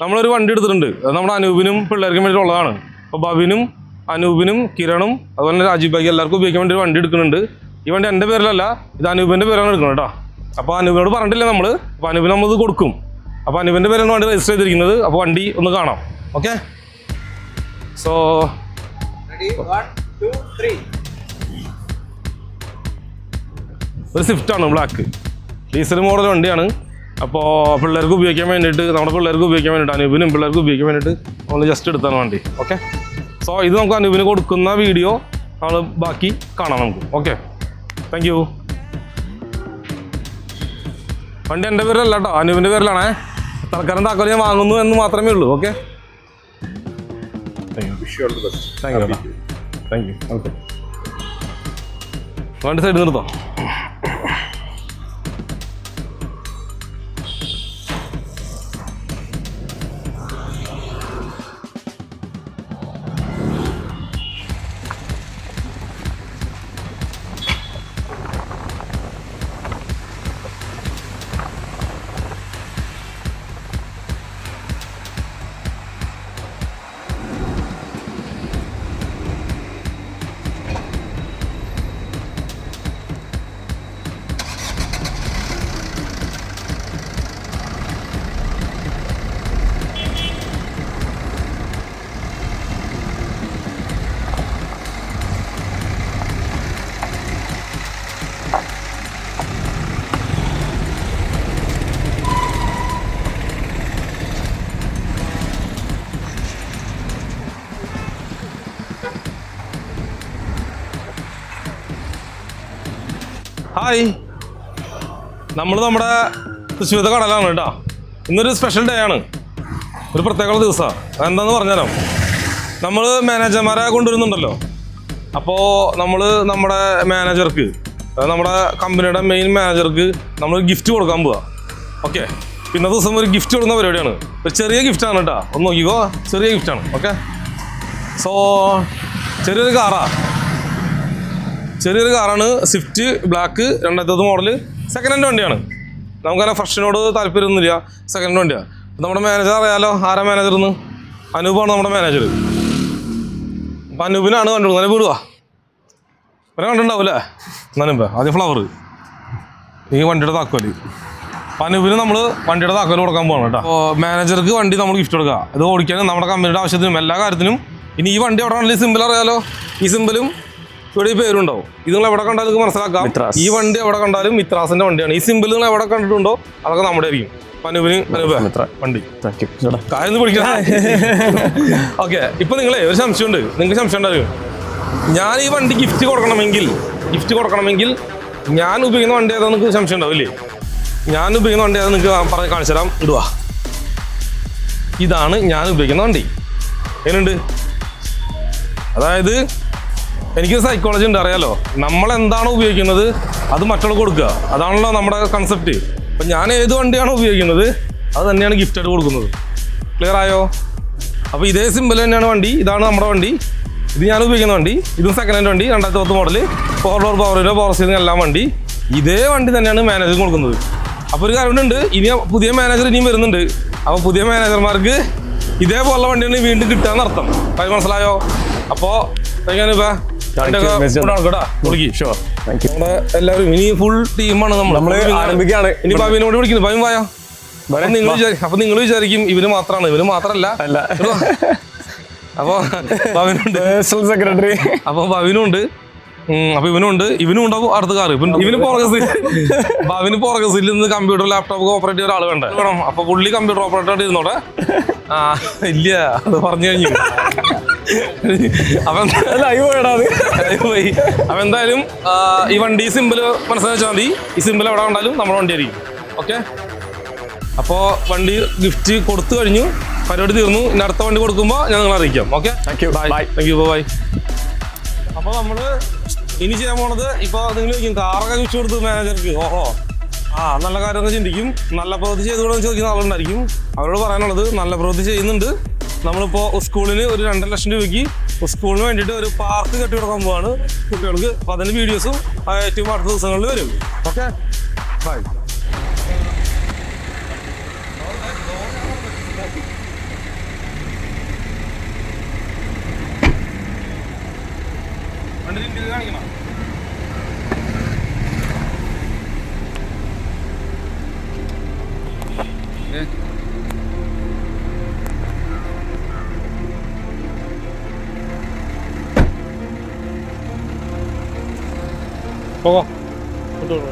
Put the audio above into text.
നമ്മളൊരു വണ്ടി എടുത്തിട്ടുണ്ട്. അത് നമ്മുടെ അനൂപിനും പിള്ളേർക്കും വേണ്ടിയിട്ടുള്ളതാണ് അപ്പോൾ ബവിനും അനൂപിനും കിരണും അതുപോലെ തന്നെ രാജീവ് ബാഗി എല്ലാവർക്കും ഉപയോഗിക്കാൻ വേണ്ടി ഒരു വണ്ടി എടുക്കുന്നുണ്ട്. ഈ വണ്ടി എന്റെ പേരിലല്ല ഇത് അനൂപിന്റെ പേരാണ് എടുക്കുന്നത് കേട്ടോ. അപ്പോൾ അനൂപിനോട് പറഞ്ഞിട്ടില്ല നമ്മൾ അപ്പോൾ അനൂപിന് നമ്മളിത് കൊടുക്കും. അപ്പോൾ അനൂപിന്റെ പേരാണ് വണ്ടി രജിസ്റ്റർ ചെയ്തിരിക്കുന്നത്. അപ്പോൾ വണ്ടി ഒന്ന് കാണാം. Okay so. ഒരു സ്വിഫ്റ്റാണ് ബ്ലാക്ക് ഡീസൽ മോഡൽ വണ്ടിയാണ്. അപ്പോൾ പിള്ളേർക്ക് ഉപയോഗിക്കാൻ വേണ്ടിയിട്ട് നമ്മുടെ പിള്ളേർക്ക് ഉപയോഗിക്കാൻ വേണ്ടിയിട്ട് അനുവിനും പിള്ളേർക്ക് ഉപയോഗിക്കാൻ വേണ്ടിയിട്ട് നമ്മൾ ജസ്റ്റ് എടുത്താണ് വണ്ടി ഓക്കെ സോ ഇത് നമുക്ക് അനുപിന് കൊടുക്കുന്ന വീഡിയോ നമ്മൾ ബാക്കി കാണാം നമുക്ക് ഓക്കെ താങ്ക് യു വണ്ടി എന്റെ പേരിലല്ല കേട്ടോ അനുപിന്റെ പേരിലാണേ. തൽക്കാലം താക്കോൽ ഞാൻ വാങ്ങുന്നു എന്ന് മാത്രമേ ഉള്ളൂ okay. Thank you thank you okay വണ്ടി സൈഡിൽ നിർത്തോ. ഹായ്. നമ്മൾ നമ്മുടെ തൃശ്ശൂരത്തെ കടലാണ് കേട്ടോ. ഇന്നൊരു സ്പെഷ്യൽ ഡേ ആണ്. ഒരു പ്രത്യേക ദിവസമാണ് അതെന്താന്ന് പറഞ്ഞാലോ നമ്മൾ മാനേജർമാരെ കൊണ്ടുവരുന്നുണ്ടല്ലോ. അപ്പോൾ നമ്മൾ നമ്മുടെ മാനേജർക്ക് നമ്മുടെ കമ്പനിയുടെ മെയിൻ മാനേജർക്ക് നമ്മൾ ഗിഫ്റ്റ് കൊടുക്കാൻ പോവാ. ഓക്കെ പിന്നെ ദിവസം ഒരു ഗിഫ്റ്റ് കൊടുക്കുന്ന പരിപാടിയാണ്. ഒരു ചെറിയ ഗിഫ്റ്റാണ് കേട്ടോ. ഒന്ന് നോക്കിക്കോ. ചെറിയ ഗിഫ്റ്റാണ് ഓക്കെ സോ ചെറിയൊരു കാറാ. ചെറിയൊരു കാറാണ് സ്വിഫ്റ്റ് ബ്ലാക്ക് രണ്ടായിരത്തി മോഡൽ സെക്കൻഡ് ഹാൻഡ് വണ്ടിയാണ്. നമുക്കങ്ങനെ ഫസ്റ്റിനോട് താല്പര്യമൊന്നുമില്ല സെക്കൻഡ് ഹാൻഡ് വണ്ടിയാണ് നമ്മുടെ മാനേജർ അറിയാലോ ആരാ മാനേജർ എന്ന്? അനൂപാണ് നമ്മുടെ മാനേജർ അപ്പം അനൂപിനാണ് കണ്ടു അനൂപ് ഇടുക ഇവരെ കണ്ടിട്ടുണ്ടാവില്ലേ? എന്നാലും ആദ്യം ഫ്ലവർ ഈ വണ്ടിയുടെ താക്കോൽ. അനൂപിന് നമ്മൾ വണ്ടിയുടെ താക്കോൽ കൊടുക്കാൻ പോകണം കേട്ടോ. അപ്പോൾ മാനേജർക്ക് വണ്ടി നമ്മൾ ഗിഫ്റ്റ് കൊടുക്കുക ഇത് ഓടിക്കാനും നമ്മുടെ കമ്പനിയുടെ ആവശ്യത്തിനും എല്ലാ കാര്യത്തിനും. ഇനി ഈ വണ്ടി അവിടെ ആണെങ്കിലും സിമ്പിൾ അറിയാലോ? ഈ സിമ്പിളും ഇവിടെ ഈ പേരുണ്ടാവും. ഇത് നിങ്ങൾ എവിടെ കണ്ടാലും നിങ്ങൾക്ക് മനസ്സിലാക്കാം. ഈ വണ്ടി എവിടെ കണ്ടാലും മിത്രാസിന്റെ വണ്ടിയാണ്. ഈ സിമ്പിൾ നിങ്ങൾ എവിടെ കണ്ടിട്ടുണ്ടോ അതൊക്കെ നമ്മുടെ ആയിരിക്കും. വണ്ടി. കാര്യം പിടിക്കണം. ഓക്കെ ഇപ്പൊ നിങ്ങളെ ഒരു സംശയമുണ്ട്. നിങ്ങൾക്ക് സംശയം ഉണ്ടാവും ഞാൻ ഈ വണ്ടി ഗിഫ്റ്റ് കൊടുക്കണമെങ്കിൽ ഗിഫ്റ്റ് കൊടുക്കണമെങ്കിൽ ഞാൻ ഉപയോഗിക്കുന്ന വണ്ടി ഏതാ നിങ്ങൾക്ക് സംശയം ഉണ്ടാവില്ലേ ഞാൻ ഉപയോഗിക്കുന്ന വണ്ടി ഏതാ നിങ്ങൾക്ക് പറഞ്ഞ് കാണിച്ചു തരാം. ഇടുക ഇതാണ് ഞാൻ ഉപയോഗിക്കുന്ന വണ്ടി. എങ്ങനെയുണ്ട്? അതായത് എനിക്ക് സൈക്കോളജി ഉണ്ട് അറിയാലോ. നമ്മൾ എന്താണോ ഉപയോഗിക്കുന്നത്? അത് മറ്റുള്ളവർക്ക് കൊടുക്കുക. അതാണല്ലോ നമ്മുടെ കൺസെപ്റ്റ് അപ്പം ഞാൻ ഏത് വണ്ടിയാണോ ഉപയോഗിക്കുന്നത്? അത് തന്നെയാണ് ഗിഫ്റ്റ് ആയിട്ട് കൊടുക്കുന്നത്. ക്ലിയർ ആയോ? അപ്പോൾ ഇതേ സിമ്പിൾ തന്നെയാണ് വണ്ടി. ഇതാണ് നമ്മുടെ വണ്ടി. ഇത് ഞാൻ ഉപയോഗിക്കുന്ന വണ്ടി. ഇതും സെക്കൻഡ് ഹാൻഡ് വണ്ടി രണ്ടായിരത്തി പത്ത് മോഡൽ ഫോർ ഡോർ പവർ പവറിലോ പവർ സ്റ്റീറിംഗ് എല്ലാം വണ്ടി. ഇതേ വണ്ടി തന്നെയാണ് മാനേജർ കൊടുക്കുന്നത്. അപ്പോൾ ഒരു കാര്യമുണ്ട് ഇനി പുതിയ മാനേജർ ഇനിയും വരുന്നുണ്ട്. അപ്പോൾ പുതിയ മാനേജർമാർക്ക് ഇതേപോലുള്ള വണ്ടിയാണ് വീണ്ടും കിട്ടുക എന്നർത്ഥം. അത് മനസ്സിലായോ? അപ്പോൾ എങ്ങനെ Thank എല്ലാവരും ഇനി ഫുൾ ടീമാണ് നമ്മൾ ആരംഭിക്കുകയാണ്. ഇനി വിളിക്കുന്നു. വായോ. അപ്പൊ നിങ്ങൾ വിചാരി- അപ്പൊ നിങ്ങൾ വിചാരിക്കും ഇവന് മാത്രമാണ് ഇവന് മാത്രല്ല. അപ്പൊ ഭവനുണ്ട് സെക്രട്ടറി അപ്പൊ ഭവനുണ്ട് അപ്പൊ ഇവനുണ്ട്. ഇവനും ഉണ്ടാവും അടുത്ത കാറ്. ഇവന് പുറകസിൽ ഭവന് പുറകസിൽ നിന്ന് കമ്പ്യൂട്ടർ ലാപ്ടോപ്പ് ഓപ്പറേറ്റ് ചെയ്യുന്ന ഒരാൾ വേണ്ട വേണം. അപ്പൊ പുള്ളി കമ്പ്യൂട്ടർ ഓപ്പറേറ്റ് ആയിട്ട് ഇരുന്നോടെ ആ ഇല്ല. അത് പറഞ്ഞു കഴിഞ്ഞു. അപ്പൊ പോയി. എന്തായാലും ഈ വണ്ടി സിമ്പിൾ മനസ്സിലാച്ചാൽ മതി. ഈ സിമ്പിൾ എവിടെ ഉണ്ടാലും നമ്മുടെ വണ്ടി ആയിരിക്കും. ഓക്കെ അപ്പോൾ വണ്ടി ഗിഫ്റ്റ് കൊടുത്തു കഴിഞ്ഞു. പരിപാടി തീർന്നു. ഇനി അടുത്ത വണ്ടി കൊടുക്കുമ്പോൾ ഞാൻ നിങ്ങളെ അറിയിക്കാം. Okay thank you bye. Thank you bye അപ്പോൾ നമ്മൾ ഇനി ചെയ്യാൻ പോണത് ഇപ്പോൾ നിങ്ങൾ ചോദിക്കും കാറൊക്കെ ചോദിച്ചു കൊടുത്തു മാനേജർക്ക് ഓഹോ. ആ നല്ല കാര്യമൊക്കെ ചിന്തിക്കും. നല്ല പ്രവൃത്തി ചെയ്തുകൊണ്ടെന്ന് ചോദിക്കുന്ന ആളുണ്ടായിരിക്കും. അവരോട് പറയാനുള്ളത് നല്ല പ്രവൃത്തി ചെയ്യുന്നുണ്ട്. നമ്മളിപ്പോൾ സ്കൂളിന് ഒരു രണ്ടര ലക്ഷം രൂപയ്ക്ക് സ്കൂളിന് വേണ്ടിയിട്ട് ഒരു പാർക്ക് കെട്ടി കൊടുക്കാൻ പോവാണ്. കുട്ടികൾക്ക് അപ്പോൾ അതിന്റെ വീഡിയോസും ഏറ്റവും അടുത്ത ദിവസങ്ങളിൽ വരും. ഓക്കെ? ബൈ വണ്ടി കാണിക്കണം? 报告，我到了。